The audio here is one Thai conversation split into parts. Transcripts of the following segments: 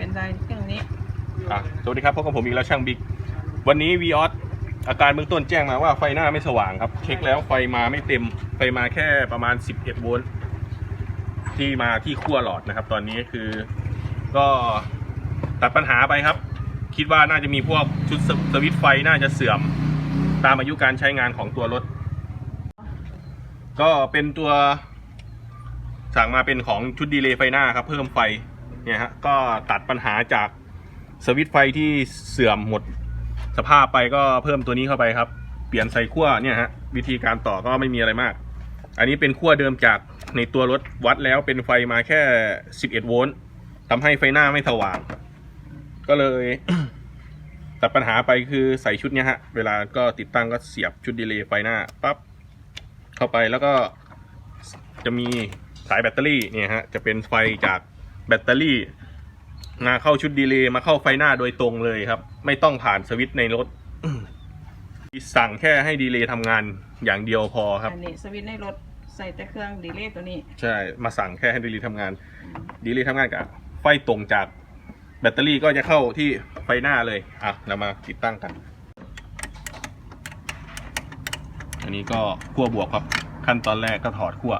เป็นไรเรื่องนี้สวัสดีครับพบกับผมอีกแล้วช่างบิ๊กวันนี้วีออสอาการเบื้องต้นแจ้งมาว่าไฟหน้าไม่สว่างครับ เช็คแล้วไฟมาไม่เต็ม ไฟมาแค่ประมาณ 11 โวลต์ที่มาที่ขั้วหลอดนะครับ ตอนนี้คือก็ตัดปัญหาไปครับ คิดว่าน่าจะมีพวกชุดสสวิตช์ไฟน่าจะเสื่อมตามอายุการใช้งานของตัวรถ ก็เป็นตัวสั่งมาเป็นของชุดดีเลย์ไฟหน้าครับ เพิ่มไฟ เนี่ยฮะก็ตัดปัญหาจากสวิตไฟที่เสื่อมหมดสภาพไปก็เพิ่มตัวนี้เข้าไปครับ เปลี่ยนใส่ขั้วเนี่ยฮะวิธีการต่อก็ไม่มีอะไรมาก อันนี้เป็นขั้วเดิมจากในตัวรถวัดแล้วเป็นไฟมาแค่ 11 โวลต์ทำให้ไฟหน้าไม่สว่าง ก็เลยตัดปัญหาไปคือใส่ชุดเนี้ยฮะ เวลาก็ติดตั้งก็เสียบชุดดีเลย์ไฟหน้าปั๊บเข้าไปแล้วก็จะมีสายแบตเตอรี่เนี่ยฮะจะเป็นไฟจาก แบตเตอรี่มาเข้าชุดดีเลย์มาเข้าไฟหน้าโดยตรงเลยครับ ไม่ต้องผ่านสวิตช์ในรถ สั่งแค่ให้ดีเลย์ทำงานอย่างเดียวพอครับ อันนี้สวิตช์ในรถใส่แต่เครื่องดีเลย์ตัวนี้ใช่มาสั่งแค่ให้ดีเลย์ทำงาน ดีเลย์ทำงานกับไฟตรงจากแบตเตอรี่ก็จะเข้าที่ไฟหน้าเลยอะเรามาติดตั้งกัน อันนี้ก็ขั้วบวกครับขั้นตอนแรกก็ถอดขั้ว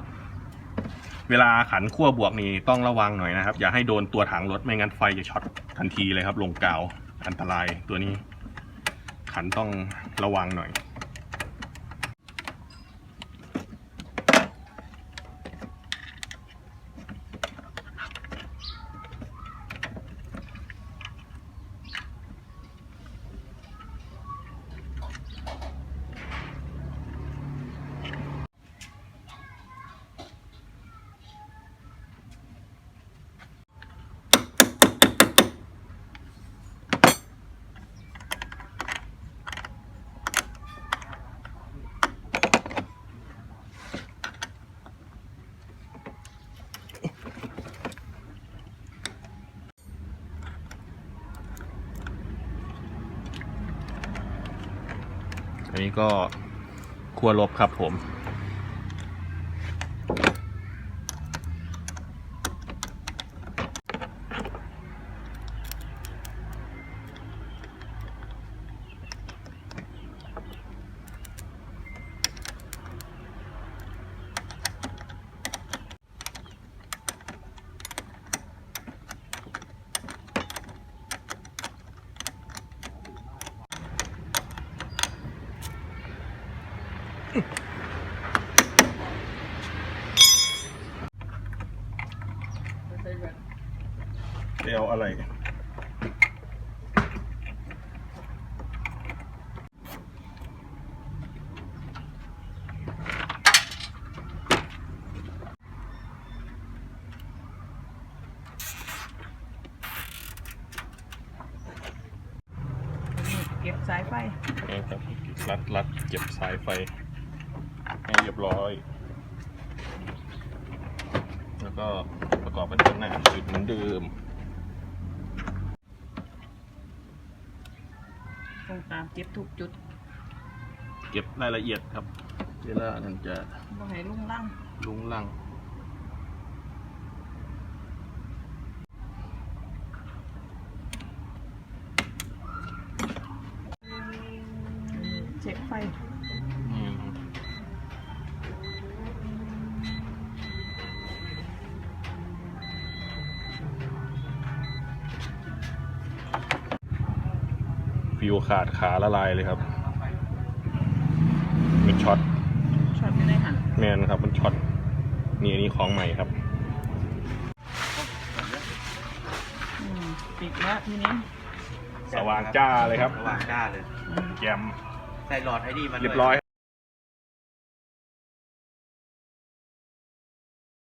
เวลาขันขั้วบวกนี่ต้องระวังหน่อยนะครับ อย่าให้โดนตัวถังรถไม่งั้นไฟจะช็อตทันทีเลยครับ ลงกาวอันตรายตัวนี้ ขันต้องระวังหน่อย นนี้ก็ครัวลบครับผม เดียวอะไรเก็บสายไฟนี่ครับรัดรัดเก็บสายไฟ ให้เรียบร้อย แล้วก็ประกอบเป็นตัวหน้าจุดเหมือนเดิม ตรงตามเก็บทุกจุดเก็บรายละเอียดครับ เวลามันจะบ่ให้ลุ่งล่างลุงลังเช็คไฟ ฟิวขาดขาละลายเลยครับมันช็อตช็อตไม่ได้หันแมนครับมันช็อตนี่อันนี้ของใหม่ครับอืมปิดแล้วทีนี้สว่างจ้าเลยครับสว่างจ้าเลยอืมแกมใส่หลอดไอ้นี่มาด้ว เรียบร้อย